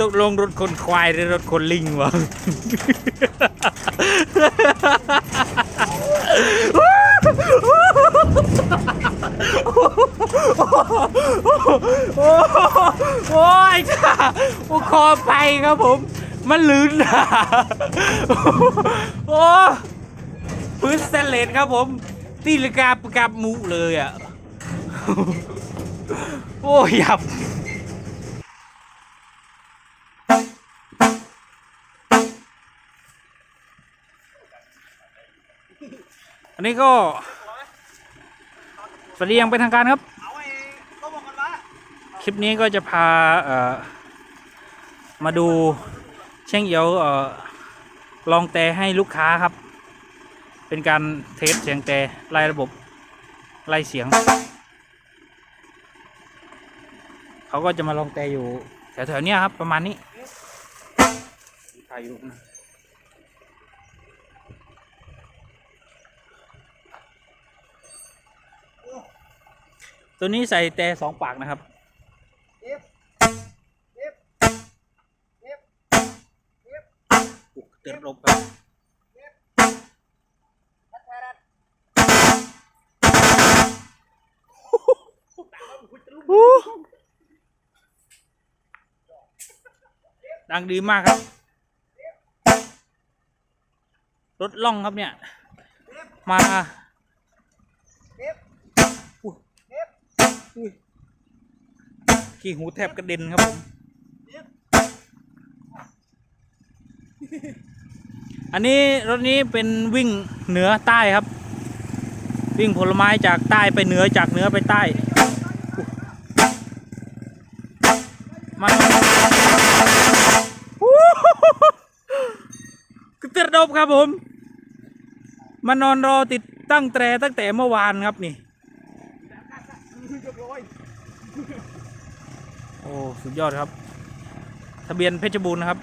ตกลงรถคนควายหรือรถคนลิงวะโอ้ยจ้าโอ้คอไปครับผม มันลื่นนะโอ้พื้นสแตนเลสครับผม ตีลกาประกับหมุเลยอะ โอ้ยยับอันนี้ก็สวัสดียังเป็นทางการครับ คลิปนี้ก็จะพาเอ่อมาดูเช่งเอียวเอ่อลองแต่ให้ลูกค้าครับ เป็นการเทสเสียงแต่ไล่ระบบไล่เสียง เขาก็จะมาลองแต่อยู่แถวๆเนี้ยครับ ประมาณนี้ถ่ายอยู่นะตัวนี้ใส่แต่สองปากนะครับเติมลมครับ ดังดีมากครับ รถล่องครับเนี่ย มาขี้หูแทบกระเด็นครับผม อันนี้รถนี้เป็นวิ่งเหนือใต้ครับ วิ่งผลไม้จากใต้ไปเหนือจากเหนือไปใต้ ดบครับผมมานอนรอติดตั้งแตรตั้งแต่เมื่อวานครับนี่ โอ้สุดยอดครับ ทะเบียนเพชรบูรณ์นะครับ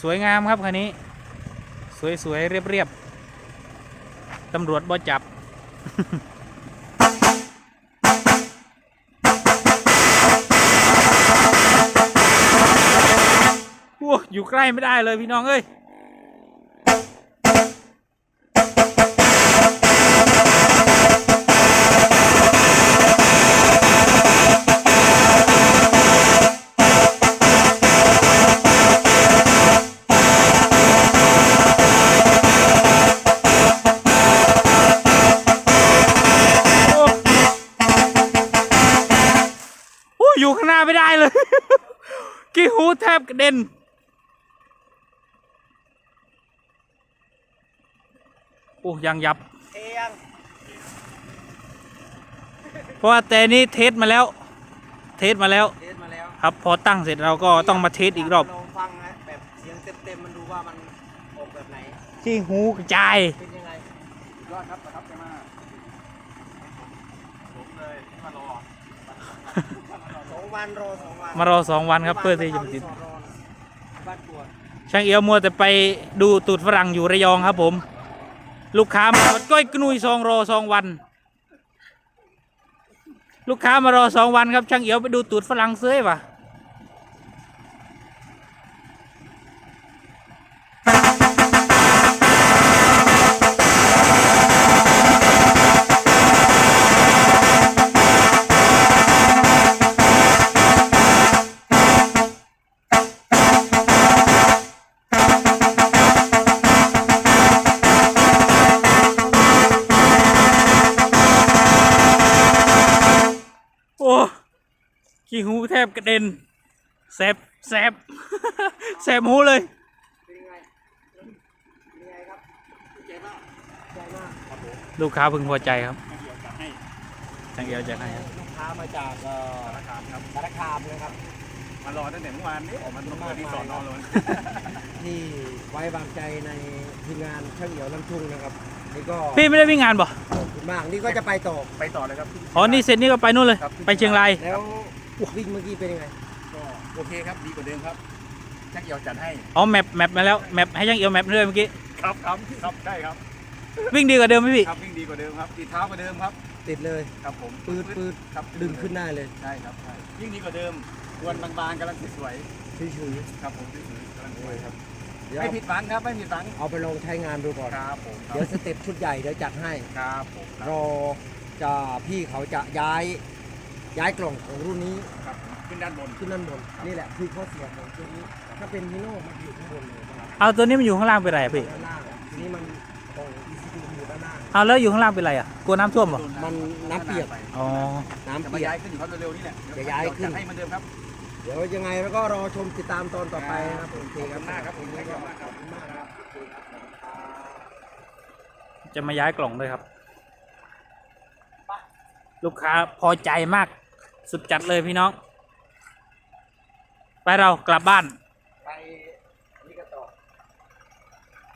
สวยงามครับคันนี้ สวยสวยเรียบเรียบๆตำรวจบ่จับ อยู่ใกล้ไม่ได้เลยพี่น้องเอ้ยโอ้ยอยู่ข้างหน้าไม่ได้เลย กี่หูแทบกระเด็น โอ้ยังยับ เทยังเพราะว่าแต่นี้เทสมาแล้ว เทสมาแล้ว เทสมาแล้วครับ พอตั้งเสร็จเราก็ต้องมาเทสอีกรอบ ลองฟังนะแบบเสียงเต็มๆมันดูว่ามันออกแบบไหน ที่หูกระจาย เป็นยังไงยอดครับประทับใจมากผมเลยมารอสองวันรอสองวันมารอสองวันครับเพื่อที่จะมาติดรอบ้านกวดช่างเอียวมัวแต่ไปดูตูดฝรั่งอยู่ระยองครับผม ลูกค้ามาก้อยกนุยซองรอซองวัน ลูกค้ามารอสองวันครับช่างเอียวไปดูตูดฝรั่งเซ้ยวะ ขี้หูแทบกระเด็นแสบแสบแสบหูเลยเป็นยังไงเป็นยังไงครับใจมากใจมากครับผมลูกค้าพึงพอใจครับช่างเอียวจะให้ครับลูกค้ามาจากเอ่อสารคามครับสารคามเลยครับ มารอตั้งแต่เมื่อวานนี้ออกมาตรงที่สอนนอนเลยที่ไว้วางใจในทีมงานช่างเหี่ยวลำทุ่งนะครับนี่ก็พี่ไม่ได้วิ่งงานบ่ขอบคุณมากนี่ก็จะไปต่อไปต่อเลยครับอ๋อนี่เสร็จนี่ก็ไปนู่นเลยครับไปเชียงรายแล้ว วิ่งเมื่อกี้เป็นยังไงก็โอเคครับดีกว่าเดิมครับชักเอียวจัดให้อ๋อแมปแมปมาแล้วแมปให้ช่างเอียวแมปเรื่อยเมื่อกี้ครับครับครับใช่ครับวิ่งดีกว่าเดิมไหมพี่ครับวิ่งดีกว่าเดิมครับติดเท้ากว่าเดิมครับ ติดเลยครับผมปืดปืดครับดึงขึ้นได้เลยใช่ครับใช่ยิ่งดีกว่าเดิมวันบางๆกำลังสวยชุยๆครับผมสวยๆกำลังสวยครับๆเดี๋ยวไม่ผิดหวังครับไม่ผิดหวังเอาไปลองใช้งานดูก่อนครับผมครัเดี๋ยวบสเต็ปชุดใหญ่เดี๋ยวจัดให้ครับผมครับรอจะพี่เขาจะย้าย ย้ายกล่องของรุ่นนี้ครับผมขึ้นด้านบน ขึ้นด้านบนนี่แหละคือข้อเสียของตัวนี้ ถ้าเป็นฮีโน่มันอยู่ข้างบนเลยนะครับเอาตัวนี้มันอยู่ข้างล่างเป็นไรอะพี่ ด้านล่างทีนี้มันของ ECU อยู่ด้านล่างเอาแล้วอยู่ข้างล่างเป็นไรอะ กลัวน้ำท่วมเหรอ มันน้ำเปียกอ๋อ น้ำจะมาเปียก ย้ายขึ้นอยู่ครับเร็วๆนี่แหละจะย้ายขึ้นจัดให้เหมือนเดิมครับ เดี๋ยวยังไงแล้วก็รอชมติดตามตอนต่อไปนะครับโอเคครับขอบคุณมากครับผม ขอบคุณขอบคุณมากครับ จะมาย้ายกล่องด้วยครับ ลูกค้าพอใจมาก สุดจัดเลยพี่น้อง ไปเรากลับบ้านไปนี่ก็ต่อ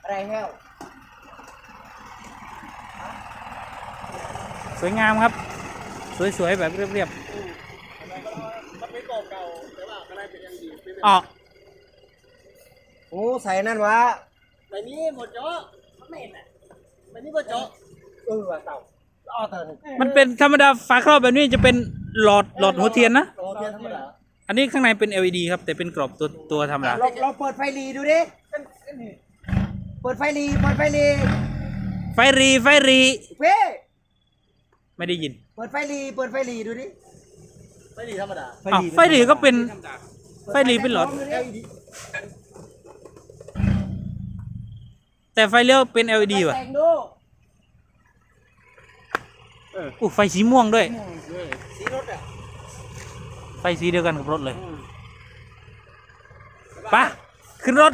อะไรแห้วสวยงามครับ สวยๆแบบเรียบมันเป็นเก่าๆแต่ว่าก็ได้เป็นยังดีเป็นๆอ๋อโอ้ใส่นั่นวะแบบนี้หมดเจาะมันไม่เห็นอะแบบนี้ก็เจาะเออว่ะเต่าอ้อเต่าหนึ่งมันเป็นธรรมดาฝาครอบแบบนี้จะเป็น หลอดหลอดหัวเทียนนะ โอเคธรรมดาอันนี้ข้างในเป็น LED ครับ แต่เป็นกรอบตัวตัวธรรมดา เราเราเปิดไฟรีดูดิเปิดไฟรีเปิดไฟรีไฟรีไฟรี เพ่ไม่ได้ยินเปิดไฟรีเปิดไฟรีดูดิไม่ดีธรรมดา อ้าวไฟรีก็เป็น ไฟรีเป็นหลอดแต่ไฟเลี้ยวเป็น LED ว่ะ แต่งดู อู้ไฟสีม่วงด้วย สีรถอะไฟสีเดียวกันกับรถเลยไปะขึ้นรถ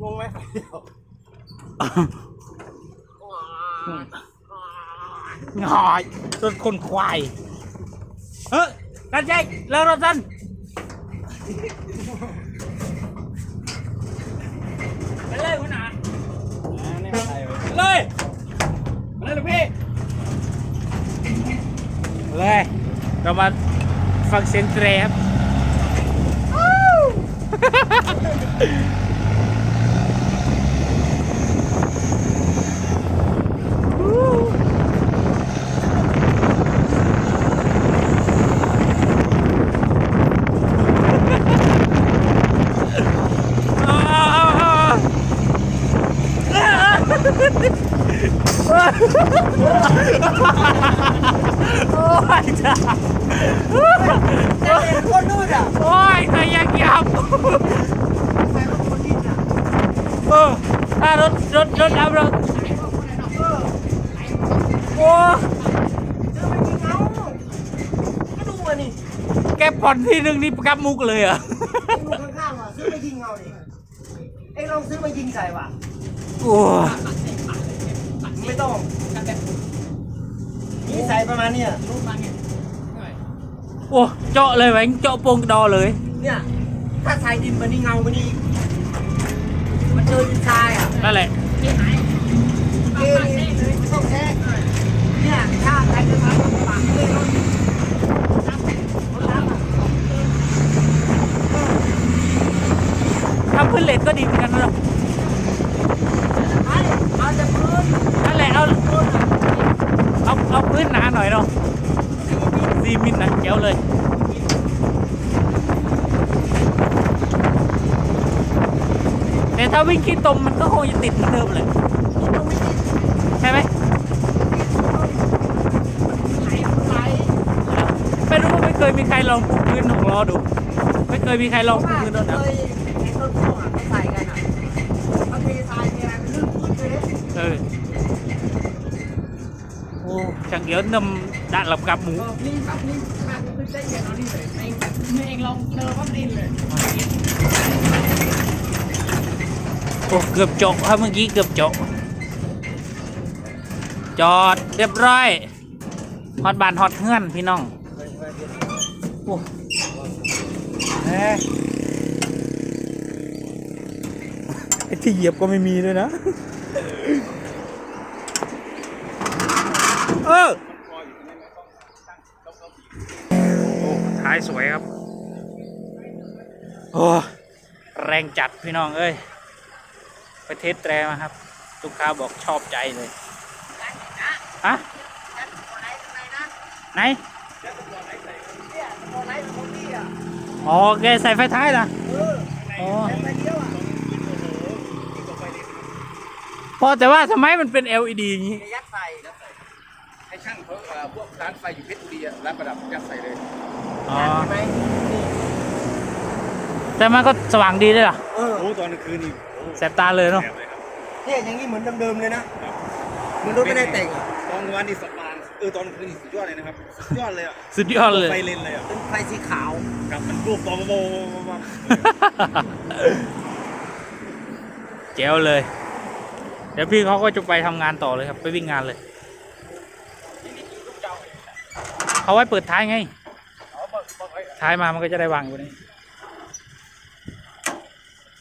งงไหมงอยรถคนควาย เฮ้ยกันใจแล้วรถท่านไปเลยคุณอาไปเลยไปเลยลูกพี่ไป เลย เรามาฟังเสียงเตรครับ โอ้ยจ้า แต่เป็นคนนู่นอะโอ้ยแต่ยังยับแต่เป็นคนดินอะเออถ้ารถรถรถอัพรถโอ้เจอไปยิงเอาก็ดูอะนี่แกผ่อนที่หนึ่งนี่กับมุกเลยเหรอะไอ้ลูกข้างๆว่ะซื้อมายิงเอาดิไอ้ลองซื้อมายิงใส่ว่ะโอ้ไม่ต้องนี่ใส่ประมาณเนี้ย โอ้เจาะเลยแหวงเจาะโปงดอเลยเนี่ยถ้าใส่ดินมันนี่เงามันนี่มันเจอดินทรายอะนั่นแหละเกนี่ต้องแท้เนี่ยถ้าใครจะทำปากเลยรถรถน้ำอะทำพื้นเหล็กก็ดีเหมือนกันนะไอ้เอาแต่พื้นนั่นแหละเอาเอาเอาพื้นหนาหน่อยเนาะ ซีมินต์นะเจ๋วเลยแต่ถ้าวิ่งขี้ตมมันก็คงจะติดเหมือนเดิมเลยต้องไม่ติดใช่ไหมไหลไหลไม่รู้ว่าไม่เคยมีใครลองปูพื้นของล้อดู ไม่เคยมีใครลองปูพื้นรถเลนะยไอ้ต้นพ่วงอะเขาใส่กันอะเขาเททรายเทอะไรเป็นเรื่องพื้นเลยเออโอ้ช่างเดี๋ยวนำด่านหลับกับหมูนี่ครับนี่ครับคือใจเย็นเอาดิเลยเองเองลองเจอว่าดินเลย โอ้เกือบจบครับเมื่อกี้เกือบจบจอดเรียบร้อยฮอตบานฮอตเฮือนพี่น้องโอ้แหมไอ้ที่เหยียบก็ไม่มีด้วยนะ เออโอ้ท้ายสวยครับ โอ้ แรงจัดพี่น้องเอ้ย ไปเทสแตรมาครับแตลูกค้าบอกชอบใจเลยฮะไหนเนี่ยตัวไหนเป็นคนที่อะอ๋อแกใส่ไฟท้ายนะเอออ๋อแต่ไปเดียวอะพอแต่ว่าทำไมมันเป็น LED อย่างนี้ ร้านไฟอยู่เพชรบุรีอะร้านประดับยัดใส่เลยอ๋อ ใช่ไหมแต่มันก็สว่างดีเลยล่ะเออโอ้ตอนกลางคืนนี่แสบตาเลยเนาะ แสบเลยครับเนี่ยอย่างนี้เหมือนเดิมๆเลยนะเหมือนรถไม่ได้แต่งอะตอนกลางวันนี่สว่างเออตอนกลางคืนนี่สุดยอดเลยนะครับสุดยอดเลยอะสุดยอดเลย ไฟเลนเลยอะเป็นไฟสีขาวครับมันรูปบอมบอมบอมบอมเจ๋วเลย เดี๋ยวพี่เขาก็จะไปทำงานต่อเลยครับ ไปวิ่งงานเลย เขาไว้เปิดท้ายไงท้ายมามันก็จะได้วางอยู่นี่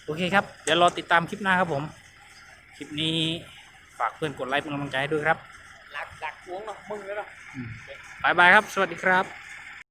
โอเคครับ เดี๋ยวรอติดตามคลิปหน้าครับผม คลิปนี้ฝากเพื่อนกดไลค์เป็นกำลังใจให้ด้วยครับหลักหลักหวงเนาะมึงเลยเนาะบายบายครับ สวัสดีครับ